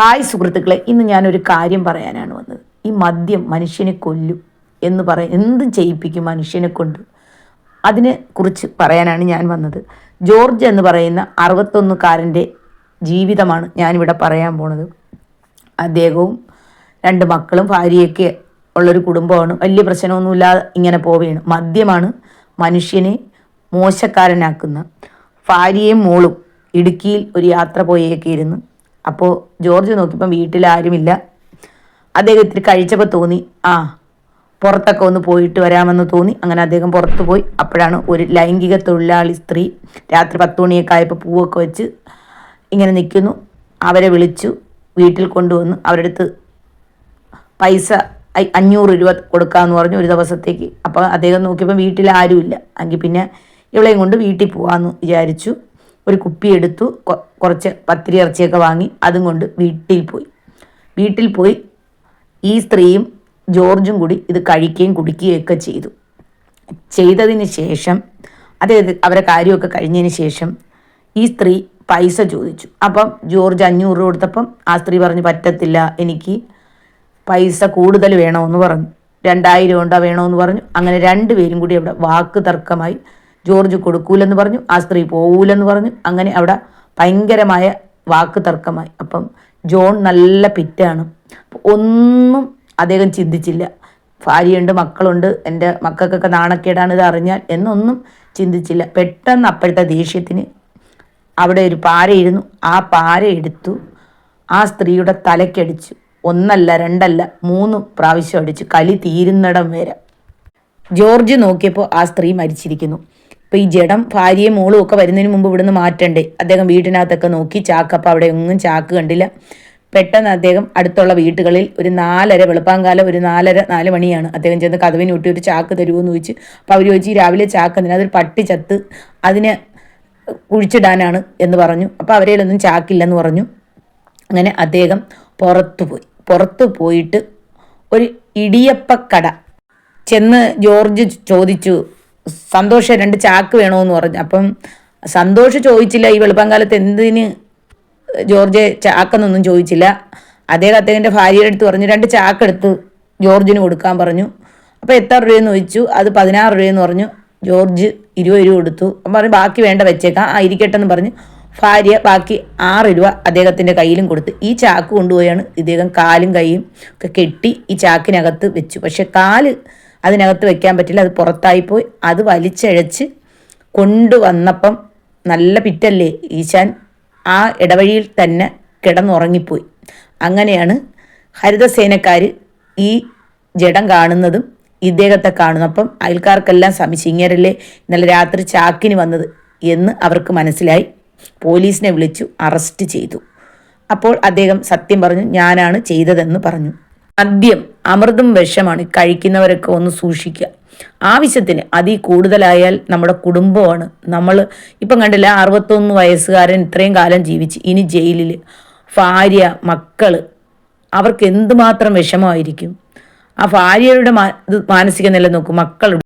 Hi സുഹൃത്തുക്കളെ ഇന്ന് ഞാനൊരു കാര്യം പറയാനാണ് വന്നത്. ഈ മദ്യം മനുഷ്യനെ കൊല്ലും എന്ന് പറ എന്തും ചെയ്യിപ്പിക്കും മനുഷ്യനെ കൊണ്ട്. അതിനെ കുറിച്ച് പറയാനാണ് ഞാൻ വന്നത്. ജോർജ് എന്ന് പറയുന്ന അറുപത്തൊന്നുകാരന്റെ ജീവിതമാണ് ഞാനിവിടെ പറയാൻ പോണത്. അദ്ദേഹവും രണ്ട് മക്കളും ഭാര്യയൊക്കെ ഉള്ളൊരു കുടുംബമാണ്. വലിയ പ്രശ്നമൊന്നുമില്ലാതെ ഇങ്ങനെ പോവുകയാണ്. മദ്യമാണ് മനുഷ്യനെ മോശക്കാരനാക്കുന്ന. ഭാര്യയും മോളും ഇടുക്കിയിൽ ഒരു യാത്ര പോയേക്കെ ഇരുന്ന് അപ്പോൾ ജോർജ് നോക്കിയപ്പം വീട്ടിൽ ആരുമില്ല അദ്ദേഹം ഇത്തിരി കഴിച്ചപ്പോൾ തോന്നി ആ പുറത്തൊക്കെ ഒന്ന് പോയിട്ട് വരാമെന്ന് തോന്നി. അങ്ങനെ അദ്ദേഹം പുറത്ത് പോയി. അപ്പോഴാണ് ഒരു ലൈംഗിക തൊഴിലാളി സ്ത്രീ രാത്രി പത്ത് മണിയൊക്കെ ആയപ്പോൾ പൂവൊക്കെ വെച്ച് ഇങ്ങനെ നിൽക്കുന്നു. അവരെ വിളിച്ചു വീട്ടിൽ കൊണ്ടുവന്ന്. അവരുടെ അടുത്ത് പൈസ അഞ്ഞൂറ് രൂപ കൊടുക്കാമെന്ന് പറഞ്ഞു ഒരു ദിവസത്തേക്ക്. അപ്പോൾ അദ്ദേഹം നോക്കിയപ്പോൾ വീട്ടിൽ ആരുമില്ല എങ്കിൽ പിന്നെ ഇവളെയും കൊണ്ട് വീട്ടിൽ പോകാമെന്ന് വിചാരിച്ചു. ഒരു കുപ്പി എടുത്തു കുറച്ച് പത്തിരി ഇറച്ചിയൊക്കെ വാങ്ങി അതും കൊണ്ട് വീട്ടിൽ പോയി. വീട്ടിൽ പോയി ഈ സ്ത്രീയും ജോർജും കൂടി ഇത് കഴിക്കുകയും കുടിക്കുകയും ഒക്കെ ചെയ്തു. ചെയ്തതിന് ശേഷം അതായത് അവരെ കാര്യമൊക്കെ കഴിഞ്ഞതിന് ശേഷം ഈ സ്ത്രീ പൈസ ചോദിച്ചു. അപ്പം ജോർജ് അഞ്ഞൂറ് രൂപ കൊടുത്തപ്പം ആ സ്ത്രീ പറഞ്ഞു പറ്റത്തില്ല എനിക്ക് പൈസ കൂടുതൽ വേണമെന്ന് പറഞ്ഞു. രണ്ടായിരം ഉണ്ടോ വേണമെന്ന് പറഞ്ഞു. അങ്ങനെ രണ്ടുപേരും കൂടി അവിടെ വാക്ക് തർക്കമായി ജോർജ് കൊടുക്കൂലെന്ന് പറഞ്ഞു ആ സ്ത്രീ പോകൂലെന്ന് പറഞ്ഞു. അങ്ങനെ അവിടെ ഭയങ്കരമായ വാക്ക് തർക്കമായി. അപ്പം ജോൺ നല്ല പിറ്റാണ്. ഒന്നും അദ്ദേഹം ചിന്തിച്ചില്ല. ഭാര്യയുണ്ട് മക്കളുണ്ട് എന്റെ മക്കൾക്കൊക്കെ നാണക്കേടാണ് ഇത് അറിഞ്ഞാൽ എന്നൊന്നും ചിന്തിച്ചില്ല. പെട്ടെന്ന് അപ്പോഴത്തെ ദേഷ്യത്തിന് അവിടെ ഒരു പാരയിരുന്നു ആ പാര എടുത്തു ആ സ്ത്രീയുടെ തലക്കടിച്ചു. ഒന്നല്ല രണ്ടല്ല മൂന്ന് പ്രാവശ്യം അടിച്ചു. കലി തീരുന്നിടം വരെ. ജോർജ് നോക്കിയപ്പോൾ ആ സ്ത്രീ മരിച്ചിരിക്കുന്നു. ഇപ്പോൾ ഈ ജഡം ഭാര്യയും മോളും ഒക്കെ വരുന്നതിന് മുമ്പ് ഇവിടുന്ന് മാറ്റണ്ടേ? അദ്ദേഹം വീട്ടിനകത്തൊക്കെ നോക്കി ചാക്ക് അപ്പോൾ അവിടെ ഒന്നും ചാക്ക് കണ്ടില്ല. പെട്ടെന്ന് അദ്ദേഹം അടുത്തുള്ള വീട്ടുകളിൽ ഒരു നാലര വെളുപ്പാങ്കാലം ഒരു നാലര നാല് മണിയാണ്. അദ്ദേഹം ചെന്ന് കഥവിന് ഊട്ടി ഒരു ചാക്ക് തരുമോ ചോദിച്ച് അപ്പോൾ അവർ ചോദിച്ചു രാവിലെ ചാക്ക് എന്തിനാ? അതൊരു പട്ടി ചത്ത് അതിനെ കുഴിച്ചിടാനാണ് എന്ന് പറഞ്ഞു. അപ്പോൾ അവരേലൊന്നും ചാക്കില്ലെന്ന് പറഞ്ഞു. അങ്ങനെ അദ്ദേഹം പുറത്തു പോയി. പുറത്തു പോയിട്ട് ഒരു ഇടിയപ്പക്കട ചെന്ന് ജോർജ് ചോദിച്ചു സന്തോഷ രണ്ട് ചാക്ക് വേണമെന്ന് പറഞ്ഞു. അപ്പം സന്തോഷം ചോദിച്ചില്ല ഈ വെളുപ്പാങ്കാലത്ത് എന്തിന് ജോർജ് ചാക്കെന്നൊന്നും ചോദിച്ചില്ല. അദ്ദേഹം അദ്ദേഹത്തിന്റെ ഭാര്യയുടെ അടുത്ത് പറഞ്ഞു രണ്ട് ചാക്ക് എടുത്ത് ജോർജിന് കൊടുക്കാൻ പറഞ്ഞു. അപ്പോൾ എത്ര രൂപയെന്ന് ചോദിച്ചു അത് പതിനാറ് രൂപയെന്ന് പറഞ്ഞു. ജോർജ് ഇരുപത് രൂപ കൊടുത്തു. അപ്പം പറഞ്ഞു ബാക്കി വേണ്ട വെച്ചേക്കാം. ആ ഇരിക്കട്ടെ എന്ന് പറഞ്ഞ്. ഭാര്യ ബാക്കി ആറ് രൂപ അദ്ദേഹത്തിന്റെ കയ്യിലും കൊടുത്ത് ഈ ചാക്ക് കൊണ്ടുപോയാണ് ഇദ്ദേഹം കാലും കൈയും ഒക്കെ കെട്ടി ഈ ചാക്കിനകത്ത് വെച്ചു. പക്ഷെ കാൽ അതിനകത്ത് വെക്കാൻ പറ്റില്ല അത് പുറത്തായി പോയി അത് വലിച്ചഴച്ച് കൊണ്ടുവന്നപ്പം നല്ല പിറ്റല്ലേ ഈശാൻ ആ ഇടവഴിയിൽ തന്നെ കിടന്നുറങ്ങിപ്പോയി. അങ്ങനെയാണ് ഹരിതസേനക്കാർ ഈ ജഡം കാണുന്നതും ഇദ്ദേഹത്തെ കാണുന്നു അപ്പം അയൽക്കാർക്കെല്ലാം സംശയിങ്ങരല്ലേ ഇന്നലെ രാത്രി ചാക്കിന് വന്നത് എന്ന് അവർക്ക് മനസ്സിലായി. പോലീസിനെ വിളിച്ചു അറസ്റ്റ് ചെയ്തു. അപ്പോൾ അദ്ദേഹം സത്യം പറഞ്ഞു ഞാനാണ് ചെയ്തതെന്ന് പറഞ്ഞു. മദ്യം അമൃതും വിഷമാണ് കഴിക്കുന്നവരൊക്കെ ഒന്ന് സൂക്ഷിക്കുക. ആവശ്യത്തിന് അതിൽ കൂടുതലായാൽ നമ്മുടെ കുടുംബമാണ്. നമ്മൾ ഇപ്പം കണ്ടില്ല അറുപത്തൊന്ന് വയസ്സുകാരൻ ഇത്രയും കാലം ജീവിച്ച് ഇനി ജയിലിൽ ഭാര്യ മക്കൾ അവർക്ക് എന്തുമാത്രം വിഷമമായിരിക്കും? ആ ഭാര്യയുടെ മാനസിക നില നോക്കും. മക്കൾ